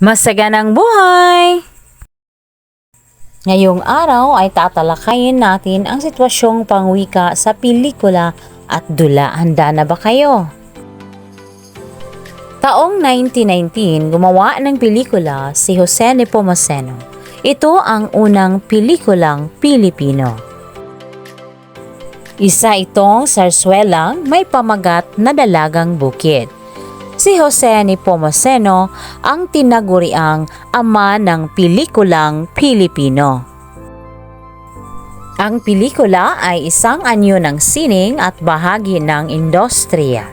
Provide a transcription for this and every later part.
Masaganang buhay! Ngayong araw ay tatalakayin natin ang sitwasyong pangwika sa pelikula at dula. Handa na ba kayo? Taong 1919, gumawa ng pelikula si Jose Nepomuceno. Ito ang unang pelikulang Pilipino. Isa itong sarswelang may pamagat na dalagang bukid. Si Jose Nepomuceno ang tinaguriang ama ng pelikulang Pilipino. Ang pelikula ay isang anyo ng sining at bahagi ng industriya.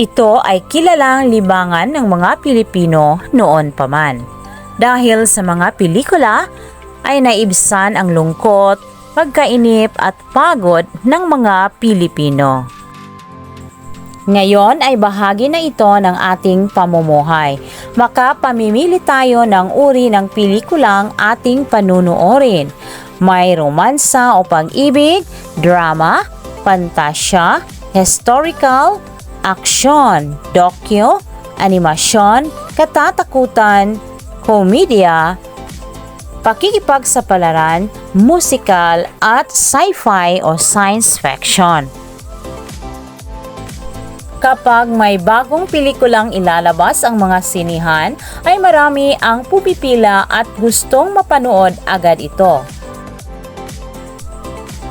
Ito ay kilalang libangan ng mga Pilipino noon pa man. Dahil sa mga pelikula ay naibsan ang lungkot, pagkainip at pagod ng mga Pilipino. Ngayon ay bahagi na ito ng ating pamumuhay. Makapamimili tayo ng uri ng pelikulang ating panunuorin. May romansa o pag-ibig, drama, pantasya, historical, aksyon, dokyo, animasyon, katatakutan, komedya, pakikipagsapalaran, musikal at sci-fi o science fiction. Kapag may bagong pelikulang ilalabas ang mga sinihan, ay marami ang pupipila at gustong mapanood agad ito.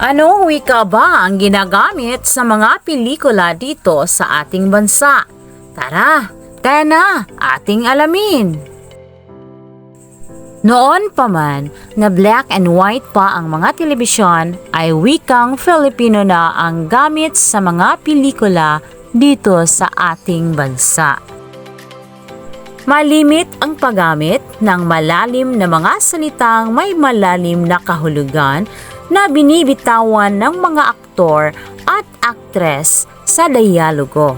Anong wika ba ang ginagamit sa mga pelikula dito sa ating bansa? Tara, tayo na ating alamin! Noon pa man na black and white pa ang mga telebisyon ay wikang Filipino na ang gamit sa mga pelikula dito sa ating bansa. Malimit ang paggamit ng malalim na mga salitang may malalim na kahulugan na binibitawan ng mga aktor at aktres sa dialogo.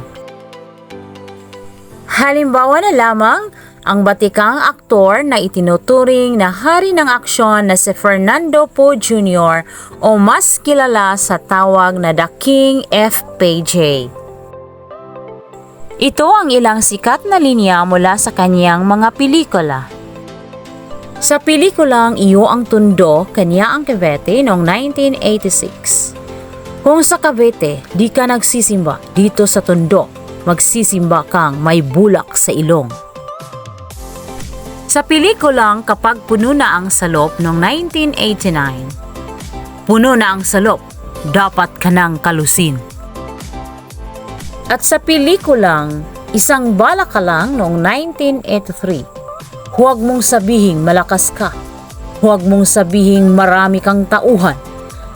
Halimbawa na lamang ang batikang aktor na itinuturing na hari ng aksyon na si Fernando Poe Jr. o mas kilala sa tawag na The King FPJ. Ito ang ilang sikat na linya mula sa kanyang mga pelikula. Sa pelikulang Iyo ang Tundo, Kanya ang Cavite noong 1986. Kung sa Cavite, di ka nagsisimba dito sa Tondo, magsisimba kang may bulak sa ilong. Sa pelikulang Kapag Puno na ang Salop noong 1989, Puno na ang salop, dapat ka nang kalusin. At sa pelikulang Isang Bala Ka Lang noong 1983, Huwag mong sabihing malakas ka, huwag mong sabihing marami kang tauhan,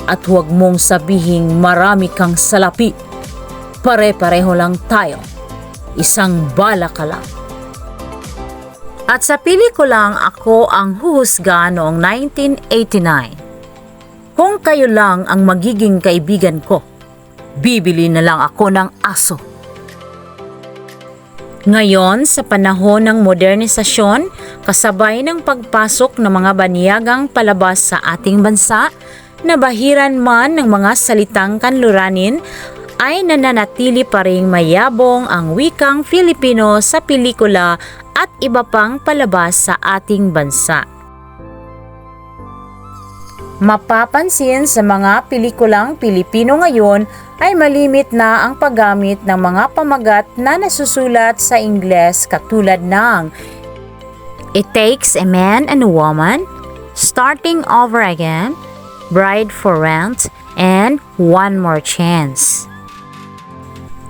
at huwag mong sabihing marami kang salapi. Pare-pareho lang tayo, isang bala ka lang. At sa pelikulang Ako ang Huhusga noong 1989, Kung kayo lang ang magiging kaibigan ko, bibili na lang ako ng aso. Ngayon, sa panahon ng modernisasyon, kasabay ng pagpasok ng mga baniyagang palabas sa ating bansa, nabahiran man ng mga salitang kanluranin, ay nananatili pa ring mayabong ang wikang Filipino sa pelikula at iba pang palabas sa ating bansa. Mapapansin sa mga pelikulang Pilipino ngayon ay malimit na ang paggamit ng mga pamagat na nasusulat sa Ingles katulad ng It Takes a Man and a Woman, Starting Over Again, Bride for Rent, and One More Chance.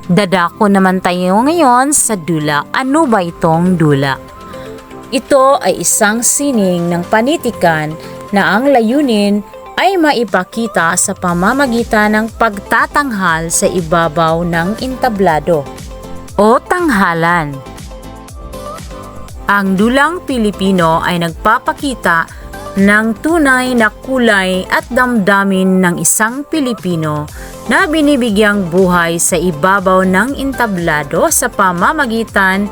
Dadako naman tayo ngayon sa dula. Ano ba itong dula? Ito ay isang sining ng panitikan na ang layunin ay maipakita sa pamamagitan ng pagtatanghal sa ibabaw ng entablado o tanghalan. Ang dulang Pilipino ay nagpapakita ng tunay na kulay at damdamin ng isang Pilipino na binibigyang buhay sa ibabaw ng entablado sa pamamagitan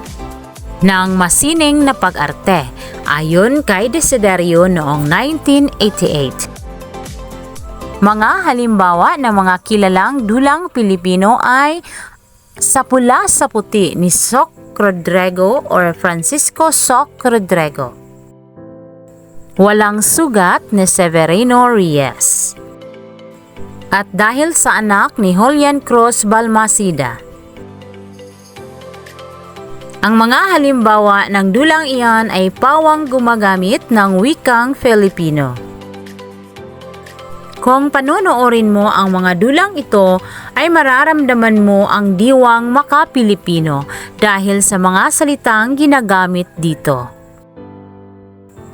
ng masining na pag-arte ayon kay Desiderio noong 1988. Mga halimbawa ng mga kilalang dulang Pilipino ay Sa Pula sa Puti ni Sok Soc Rodrigo or Francisco Soc Rodrigo. Walang sugat ni Severino Reyes. At dahil sa anak ni Julian Cruz Balmacida. Ang mga halimbawa ng dulang iyan ay pawang gumagamit ng wikang Filipino. Kung panonoorin mo ang mga dulang ito, ay mararamdaman mo ang diwang maka-Pilipino dahil sa mga salitang ginagamit dito.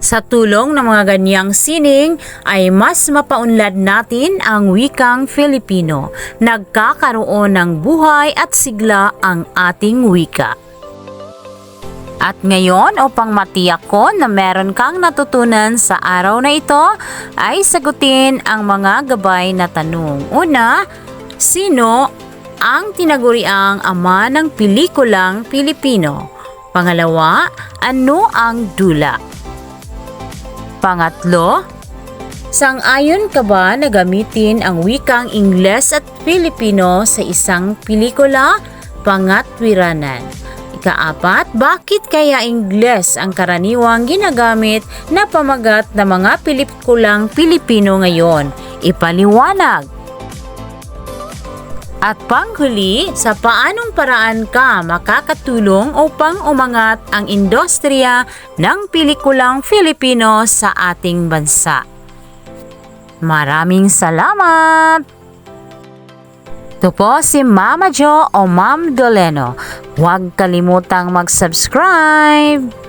Sa tulong ng mga ganyang sining ay mas mapaunlad natin ang wikang Filipino. Nagkakaroon ng buhay at sigla ang ating wika. At ngayon, upang matiyak ko na meron kang natutunan sa araw na ito, ay sagutin ang mga gabay na tanong. Una, sino ang tinaguriang ama ng pelikulang Pilipino? Pangalawa, ano ang dula? Pangatlo, sang-ayon ka ba na gamitin ang wikang Ingles at Filipino sa isang pelikula? Pangatwiranan. Ikaapat, bakit kaya Ingles ang karaniwang ginagamit na pamagat ng mga pelikulang Pilipino ngayon? Ipaliwanag. At panghuli, sa paanong paraan ka makakatulong upang umangat ang industriya ng pelikulang Filipino sa ating bansa? Maraming salamat! Ito po si Mama Jo o Ma'am Doleno. Huwag kalimutang mag-subscribe!